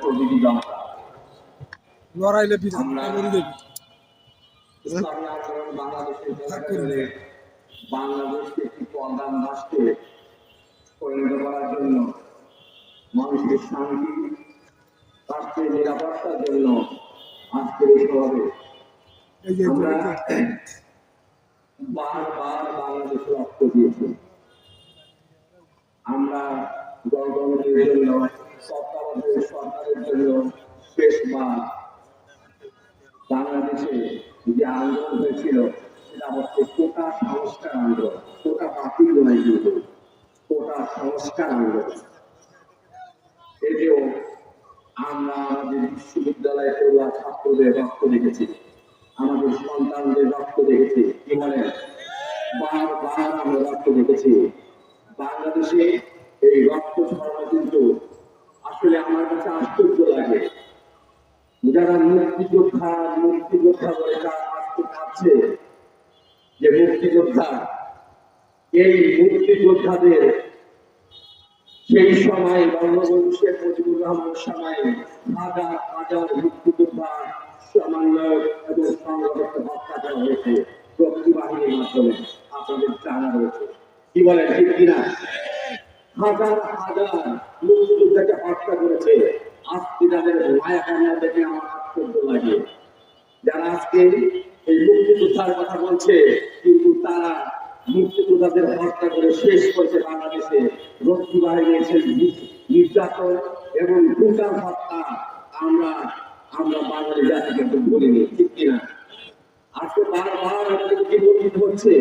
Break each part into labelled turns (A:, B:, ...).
A: প্রভৃতি জনতা
B: লড়াইলে বিধান
A: বাংলাদেশের। বাংলাদেশকে একটি প্রধান রাষ্ট্রে পরিণত করার জন্য মানুষের শান্তি রাষ্ট্রের নিরাপত্তার জন্য আজকের এই
B: এই
A: আমরা বারবার বাংলাদেশে রক্ত দিয়েছি। আমরা গণতন্ত্রের জন্য আমরা আমাদের বিশ্ববিদ্যালয়ে পড়ুয়া ছাত্রদের রক্ত দেখেছি, আমাদের সন্তানদের রক্ত দেখেছি, কি বলেন? বারবার আমরা রক্ত দেখেছি। বাংলাদেশে এই রক্ত ছড়ানো কিন্তু আসলে আমার কাছে আশ্চর্য লাগে। যারা মুক্তিযোদ্ধা মুক্তিযোদ্ধা বলে তারা আজকে ভাবছে যে মুক্তিযোদ্ধা, এই মুক্তিযোদ্ধাদের সেই সময় বঙ্গবন্ধু শেখ মুজিবুর রহমান সময় হাজার হাজার মুক্তিযোদ্ধা সমন্বয় এবং সংগঠনকে হত্যা করা হয়েছে প্রকৃতি বাহিনীর মাধ্যমে। আপনাদের জানা রয়েছে কি বলেন, ঠিক কিনা? হাজার হাজার মুক্তিযোদ্ধাকে হত্যা করেছে। আজকে তাদের মায়া কান্না দেখে আমার আশ্চর্য লাগে। যারা আজকে এই মুক্তিযোদ্ধার কথা বলছে, কিন্তু তারা মুক্তিযোদ্ধাদের হত্যা করে শেষ করেছে বাংলাদেশে। রক্ষী বাহিনীর নির্যাতন এবং brutal হত্যা আমরা আমরা বাঙালি জাতিকে বলিনি ঠিক কিনা? আজকে বারবার আমাদের কি বঞ্চিত হচ্ছে?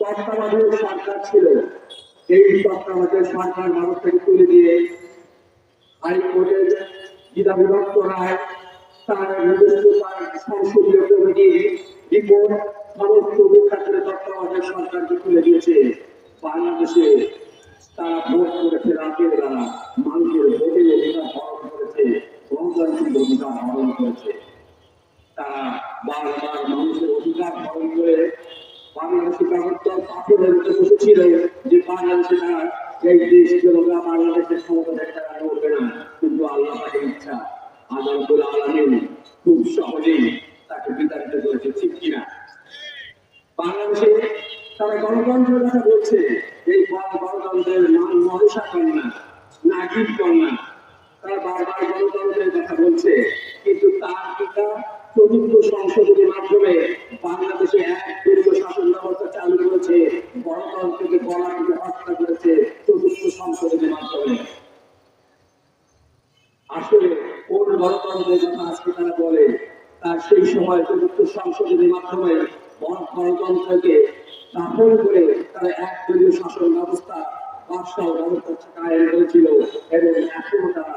A: তত্ত্বাবধায়ক সরকার ছিল। এই তত্ত্বাবধায়ক সরকার মানুষ থেকে তুলে দিয়ে হাইকোর্টের বিধা বিভক্ত রায় তার নিজস্ব সংসদীয় কমিটির রিপোর্ট, সমস্ত করে তত্ত্বাবধায়ক সরকারকে তুলে দিয়েছে। বাংলাদেশে তারা ভোট করেছে রাতের বেলা মানুষের ভোটের অধিকার হরণ করেছে, গণতান্ত্রিক অধিকার হরণ করেছে। তারা বারবার মানুষের অধিকার হরণ করে বাংলাদেশি কাগজদল পাথরের মতো বসেছিল যে বাংলাদেশে তারা এই দেশ জনতা বাংলাদেশের ক্ষমতা থেকে তারা না। কিন্তু আল্লাহ ইচ্ছা আদালতুল আলমিন খুব সহজেই তাকে বিতাড়িত করেছে, ঠিক কিনা? বাংলাদেশে তারা গণতন্ত্রের কথা বলছে, এই গণ- গণতন্ত্রের মান মনসা কন্যা নাগিব কন্যা, তারা বারবার গণতন্ত্রের কথা বলছে, কিন্তু তার পিতা চতুর্থ সংশোধনের মাধ্যমে বাংলাদেশে এক দীর্ঘ শাসন ব্যবস্থা চালু করেছে গণতন্ত্রকে গলা থেকে হত্যা করেছে চতুর্থ সংশোধনের মাধ্যমে আসলে কোন গণতন্ত্রের কথা আজকে তারা বলে, তার সেই সময় চতুর্থ সংশোধনের মাধ্যমে গণতন্ত্রকে দাফন করে তারা এক দলীয় শাসন ব্যবস্থা, বাদশাহ ব্যবস্থা কায়েম করেছিল এবং এখনও তারা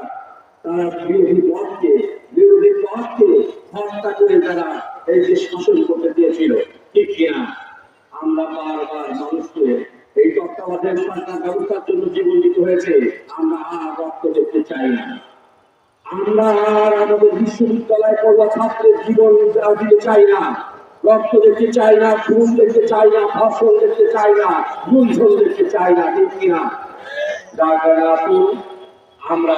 A: তারা বিরোধী পথকে বিরোধী পথকে হত্যা করে তারা এই যে শাসন করতে দিয়েছিল, ঠিক কিনা? আমরা বারবার মানুষকে এই তত্ত্বাবধায়ক সরকার ব্যবস্থার জন্য জীবন দিতে হয়েছে, আমরা আর রক্ত দেখতে চাই না। আমরা আমাদের বিশ্ববিদ্যালয় পড়ুয়া ছাত্রের জীবন দিতে চাই না। রক্ত দেখতে চাই না খুন দেখতে চাই না ধর্ষণ দেখতে চাই না গুঞ্জন দেখতে চাই না, ঠিক কিনা যার কারণে আসুন, আমরা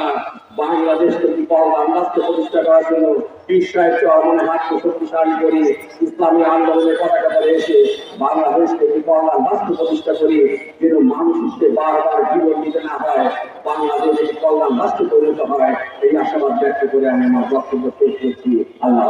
A: বাংলাদেশকে বিপদ আন্দাজকে প্রতিষ্ঠা করার জন্য বিশ্বের চরমনে হাতকে শক্তিশালী করি ইসলামী আন্দোলনের পতাকা ধরে এসে বাংলাদেশকে বিপদ আন্দাজকে প্রতিষ্ঠা করি, যেন মানুষ হিসেবে বারবার জীবন দিতে না হয়। বাংলাদেশ কল্যাণ রাষ্ট্র পরিণত হয় এই আশাবাদ ব্যক্ত করে আমি আমার বক্তব্য শেষ করছি। আল্লাহ